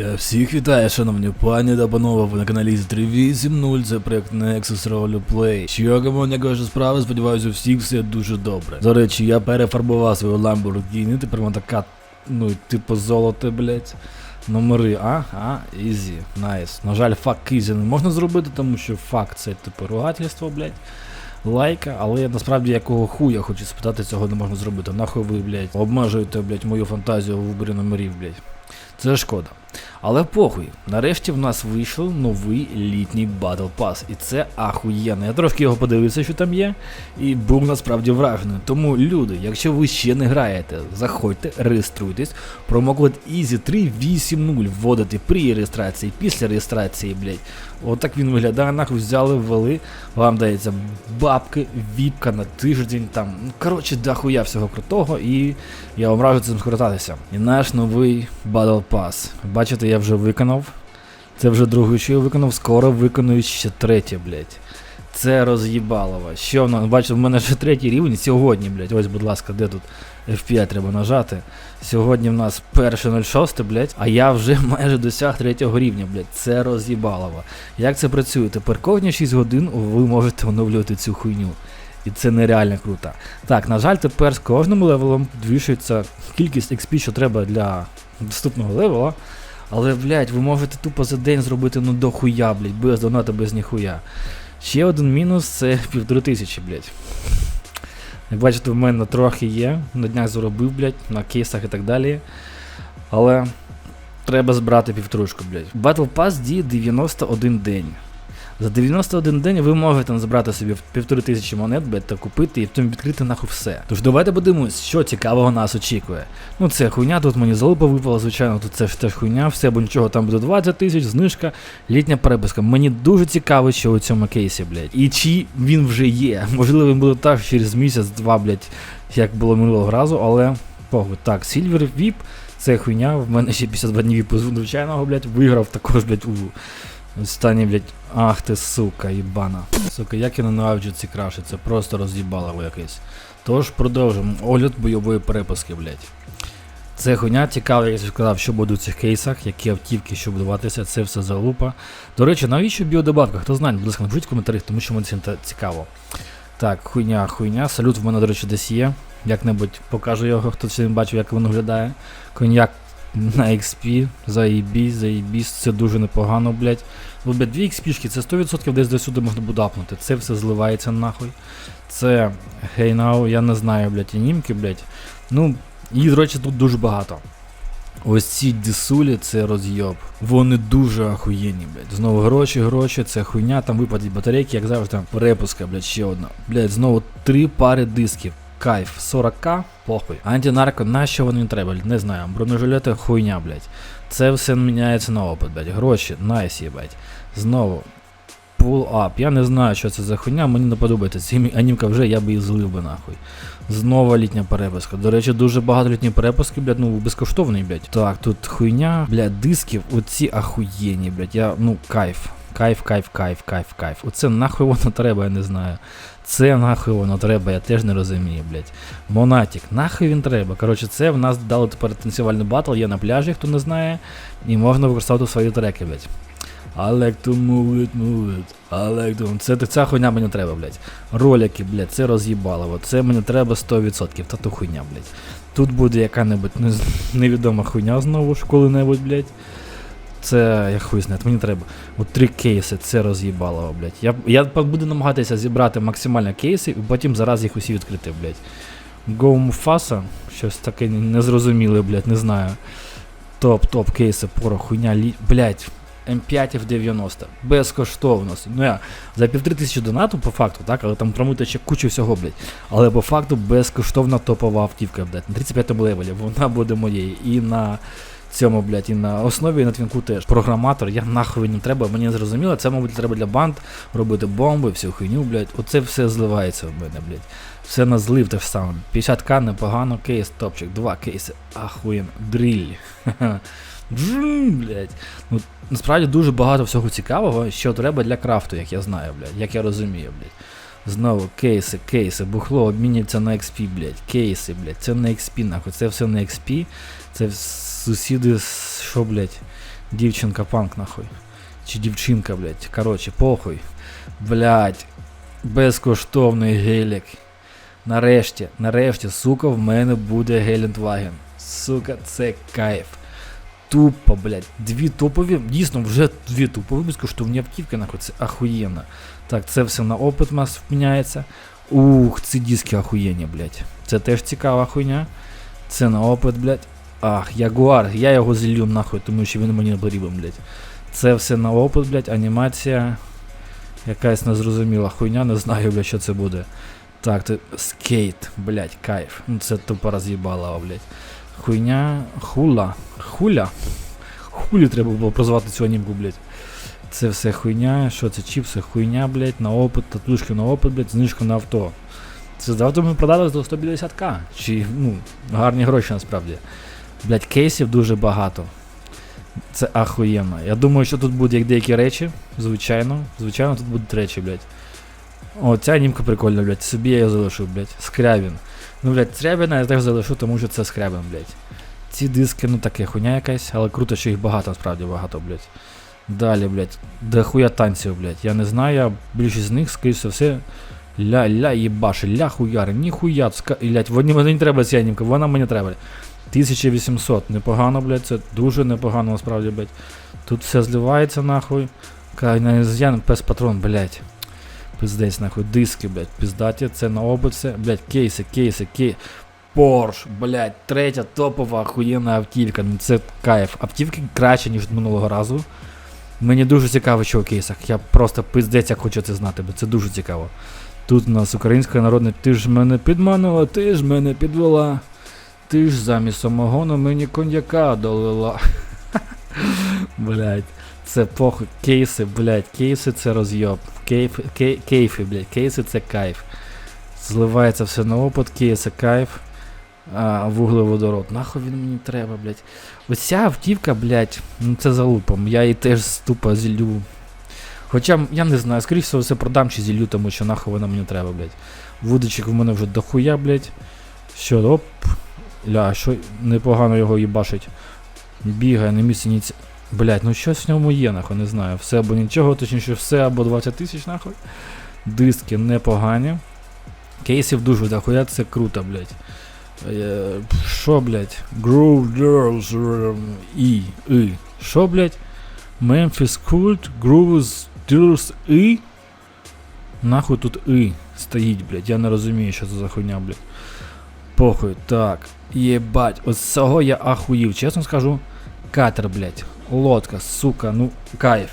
Я всіх вітаю, шановні пані та панове, ви на каналі з 380, це проект Nexus Roleplay. Що кому каже справи, сподіваюся, у всіх все дуже добре. До речі, я перефарбував свою Lamborghini, тепер вона така, ну, типу золоте, блять. Номери, а, а, ізі, найс. На жаль, фак ізі не можна зробити, тому що фак це типу ругательство, блять. Лайка, але насправді якого хуя хочу спитати, цього не можна зробити. Нахуй ви, блять, обмежуєте, блять, мою фантазію у виборі номерів, блять. Це шкода. Але похуй, нарешті в нас вийшов новий літній Battle Pass, і це ахуєнно. Я трошки його подивився, що там є, і був насправді вражений. Тому, люди, якщо ви ще не граєте, заходьте, реєструйтесь, промокод EASY380 вводите при реєстрації, після реєстрації, блять. Отак він виглядає, нахуй взяли, ввели, вам дається бабки, віпка на тиждень, там, ну коротше, дохуя всього крутого, і я вам раджу цим скористатися. І наш новий Battle Pass. Бачите, я вже виконав. Це вже другий, що я виконав, скоро виконую ще третє, блять. Це роз'їбалово. Що в? Бачите, в мене вже третій рівень сьогодні, блять. Ось, будь ласка, де тут F5 треба нажати. Сьогодні в нас перше 06, блять, а я вже майже досяг третього рівня, блять. Це роз'їбалово. Як це працює? Тепер кожні 6 годин ви можете оновлювати цю хуйню. І це нереально круто. Так, на жаль, тепер з кожним левелом двішується кількість XP, що треба для доступного левела. Але, блядь, ви можете тупо за день зробити ну дохуя, блядь, без доната, без ніхуя. Ще один мінус це півтори тисячі, блядь. Як бачите, в мене трохи є. На днях заробив, блядь, на кейсах і так далі. Але треба збрати півтрушку, блядь. Battle Pass діє 91 день. За 91 день ви можете забрати собі півтори тисячі монет, блядь, та купити і потім відкрити нахуй все. Тож давайте подивимось, що цікавого нас очікує. Ну це хуйня, тут мені залупа випала, звичайно, тут це ж теж хуйня, все або нічого, там буде 20 тисяч, знижка, літня переписка. Мені дуже цікаво, що у цьому кейсі, блядь. І чи він вже є. Можливо, він буде так через місяць-два, блядь, як було минулого разу, але похуй. Так, Silver VIP, це хуйня, в мене ще 52 дні віпу звичайного, блядь, виграв також, блядь, у Останній, блядь, ах ти сука, їбана. Сука, як я ненавиджу ці краші, це просто роз'їбало якесь. Тож продовжимо. Огляд бойової переписки, блядь. Це хуйня цікаво, як я сказав, що буде у цих кейсах, які автівки, що будуватися, це все залупа. До речі, навіщо біодобавка? Хто знає, будь ласка, напишіть в коментарях, тому що мені це цікаво. Так, хуйня, хуйня. Салют в мене, до речі, десь є. Як-небудь покажу його, хто це бачив, як він виглядає. Коньяк на XP, заїбісь, заїбісь, це дуже непогано, блядь. Ну, блядь, 2 XP, це 100% десь до сюди можна буде апнути. Це все зливається нахуй. Це Now, я не знаю, блядь, і німки, блядь. Ну, їх, до речі, тут дуже багато. Ось ці дісулі це роз'єб. Вони дуже ахуєнні, блядь. Знову гроші, гроші, це хуйня, там випадуть батарейки, як завжди. там Перепуска, блядь, ще одна. Блядь, знову три пари дисків. Кайф, 40к, похуй. Антинарко, нащо вони треба? Не знаю. Бронежилети хуйня, блядь. Це все міняється на опит, блядь. Гроші, найс, їбать. Знову. Ап. Я не знаю, що це за хуйня, мені не подобається. Ці анімка вже я би її злив би нахуй. Знову літня переписка. До речі, дуже багато літньої переписки, блядь, ну безкоштовний, блядь. Так, тут хуйня, блядь, дисків, оці ахуєнні, блядь. Я, ну, кайф. Кайф, кайф, кайф, кайф, кайф. Оце нахуй воно треба, я не знаю. Це нахуй воно треба, я теж не розумію, блядь. Монатік, нахуй він треба. Коротше, це в нас дали тепер танцювальний батл, є на пляжі, хто не знає, і можна використовувати свої треки, блядь. I like to move it, move it. I like to... Це ця хуйня мені треба, блядь. Ролики, блядь, це роз'їбало. Це мені треба 100%. Та то хуйня, блядь. Тут буде яка-небудь невідома хуйня знову ж коли-небудь, блядь. Це я хуй знає, мені треба. От три кейси, це роз'їбало, блядь. Я я буду намагатися зібрати максимально кейси і потім зараз їх усі відкрити, блядь. Go Mufasa, щось таке незрозуміле, блядь, не знаю. Топ-топ кейси, поро, хуйня, лі... блядь. М5 F90. Безкоштовно. Ну я за півтори тисячі донату, по факту, так, але там промити ще кучу всього, блядь. Але по факту безкоштовна топова автівка, блядь. На 35 левелі. Вона буде моєю. І на цьому, блядь, і на основі і на твінку теж. Програматор, я нахуй не треба, мені зрозуміло, це, мабуть, треба для банд робити бомби, всю хуйню, блядь. Оце все зливається в мене, блядь. Все на злив те ж саме. 50к непогано, кейс, топчик, два кейси, ахуєн, дріль. Джум, блядь. Ну, насправді дуже багато всього цікавого, що треба для крафту, як я знаю, блядь, як я розумію, блядь. Знову кейси, кейси, бухло обмінюється на XP, блядь. Кейси, блядь. Це не XP, нахуй. Це все не XP. Це сусіди, що, блядь. Дівчинка панк нахуй. Чи дівчинка, блядь. Короче, похуй. Блядь. Безкоштовний гелік. Нарешті, нарешті, сука, в мене буде Гелендваген. Сука, це кайф. Тупо, блядь, дві топові, дійсно, вже дві топові безкоштовні автівки, нахуй, це ахуєнно. Так, це все на опит у нас міняється. Ух, ці диски ахуєнні, блядь. Це теж цікава хуйня. Це на опит, блядь. Ах, Ягуар, я його зілью нахуй, тому що він мені потрібен, блядь. Це все на опит, блядь, анімація. Якась незрозуміла хуйня, не знаю, блядь, що це буде. Так, це скейт, блядь, кайф. Ну це тупо роз'їбало, блядь. Хуйня. Хула. Хуля. Хулі треба було прозвати цю анімку, блядь. Це все хуйня. Що це? Чіпси, хуйня, блядь, на опит, татушки на опит, блядь, знижка на авто. Це за авто ми продали за 150к. Чи, ну, гарні гроші насправді. Блядь, кейсів дуже багато. Це ахуєнно. Я думаю, що тут будуть як деякі речі. Звичайно. Звичайно, тут будуть речі, блядь. О, ця німка прикольна, блядь. Собі я її залишу, блядь. Скрябін. Ну, блядь, Скрябіна я теж залишу, тому що це Скрябін, блядь. Ці диски, ну таке хуйня якась, але круто, що їх багато, насправді багато, блядь. Далі, блядь. Де хуя танців, блядь. Я не знаю, я більшість з них, скоріше все, ля-ля їбаши, ля хуяри, ніхуя, ска... блядь, мені не треба ця німка, вона мені треба. 1800, непогано, блядь, це дуже непогано, насправді, блядь. Тут все зливається, нахуй. Кайнезян, пес патрон, блядь. Пиздець, нахуй, диски, блядь, піздаті, це на обуце, блядь, кейси, кейси, кейси. Порш, блядь, третя топова охуєнна автівка. Ну це кайф. Автівки краще, ніж минулого разу. Мені дуже цікаво, що у кейсах. Я просто пиздець, як хочу це знати, бо це дуже цікаво. Тут у нас українська народна, ти ж мене підманула, ти ж мене підвела. Ти ж замість самогону мені коньяка долила. блядь, це похуй. Кейси, блядь, кейси це розйоб. Кейф, кей, кейфи, блядь, кейси це кайф. Зливається все на опит, кейси кайф. А, вуглеводород. Нахуй він мені треба, блядь. Оця автівка, блядь, ну це залупом. Я її теж тупо зіллю. Хоча, я не знаю, скоріше всього все продам чи зіллю, тому що нахуй вона мені треба, блядь. Вудочок в мене вже дохуя, блядь. Що, оп. Ля, що непогано його їбашить. Бігає, на місці ніц. Блядь, ну щось в ньому є, нахуй, не знаю. Все або нічого, точніше все або 20 тисяч, нахуй. Диски непогані. Кейсів дуже дохуя, це круто, блядь. Е, Що, блядь? Groove Girls. І. Що, блядь? Memphis Cult, Grooves Girls І. Нахуй тут І стоїть, блядь. Я не розумію, що це за хуйня, блядь. Похуй, так. Єбать, ось цього я ахуїв, чесно скажу. Катер, блядь. Лодка, сука, ну, кайф.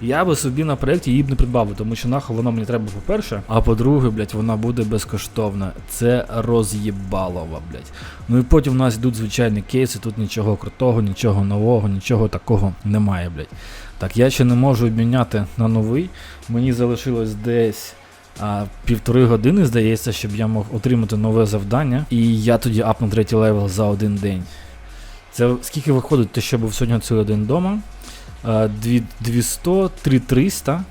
Я би собі на проєкті її б не придбав, тому що нахуй воно мені треба, по-перше. А по-друге, блядь, вона буде безкоштовна. Це роз'єбалова, блядь. Ну і потім в нас йдуть звичайні кейси, тут нічого крутого, нічого нового, нічого такого немає, блядь. Так, я ще не можу обміняти на новий. Мені залишилось десь а, півтори години, здається, щоб я мог отримати нове завдання. І я тоді апну третій левел за один день. Це скільки виходить, те, що був сьогодні цілий день вдома? 200, 3300,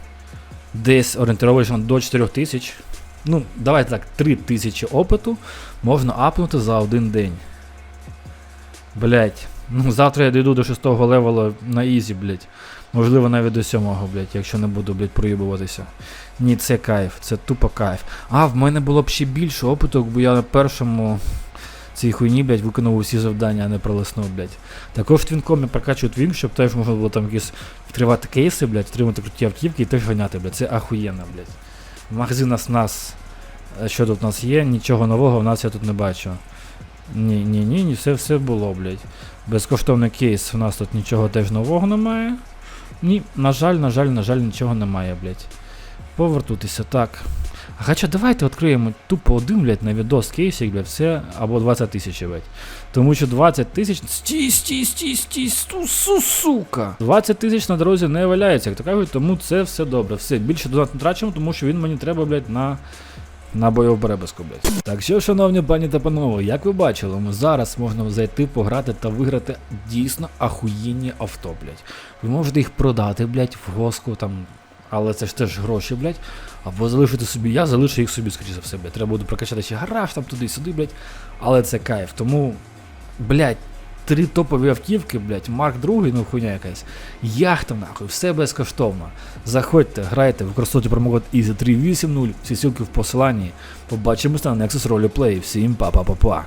десь орієнтировочно до 4000. Ну, давайте так, 3000 опиту можна апнути за один день. Блять. Ну, завтра я дійду до 6 левела на ізі, блять. Можливо, навіть до 7, блять, якщо не буду, блять, проїбуватися. Ні, це кайф, це тупо кайф. А, в мене було б ще більше опиту, бо я на першому цій хуйні, блядь, виконав усі завдання, а не пролиснув, блядь. Також твінком я прокачую твін, щоб теж можна було там якісь відкривати кейси, блядь, отримати круті автівки і теж ганяти, блядь. Це ахуєнно, блядь. Магазин нас нас. е, Що тут у нас є? Нічого нового в нас я тут не бачу. Ні, ні, ні, ні, все все було, блядь. Безкоштовний кейс, у нас тут нічого теж нового немає. Ні, на жаль, на жаль, на жаль, нічого немає, блядь. Повертутися, так. А Хоча давайте відкриємо тупо один, блядь, на відос кейсик, блядь, все, або 20 тисяч, блядь. Тому що 20 тисяч. Стій, стій, стій, стій, су, сука. 20 тисяч на дорозі не валяється, як то кажуть, тому це все добре. Все, більше донат не трачимо, тому що він мені треба, блядь, на. На бойову перебиску, блядь. Так що, шановні пані та панове, як ви бачили, ми зараз можна зайти, пограти та виграти дійсно ахуєнні авто, блядь. Ви можете їх продати, блядь, в госку там. Але це ж теж гроші, блядь. Або залишити собі, я залишу їх собі, скоріше за все, блядь. Треба буде прокачати ще гараж там туди-сюди, блядь. Але це кайф. Тому, блядь, три топові автівки, блять, Марк II, ну хуйня якась. Яхта нахуй, все безкоштовно. Заходьте, грайте, використовуйте промокод EASY380, всі ссылки в посиланні. Побачимось на Nexus Roleplay. Всім па-па-па-па.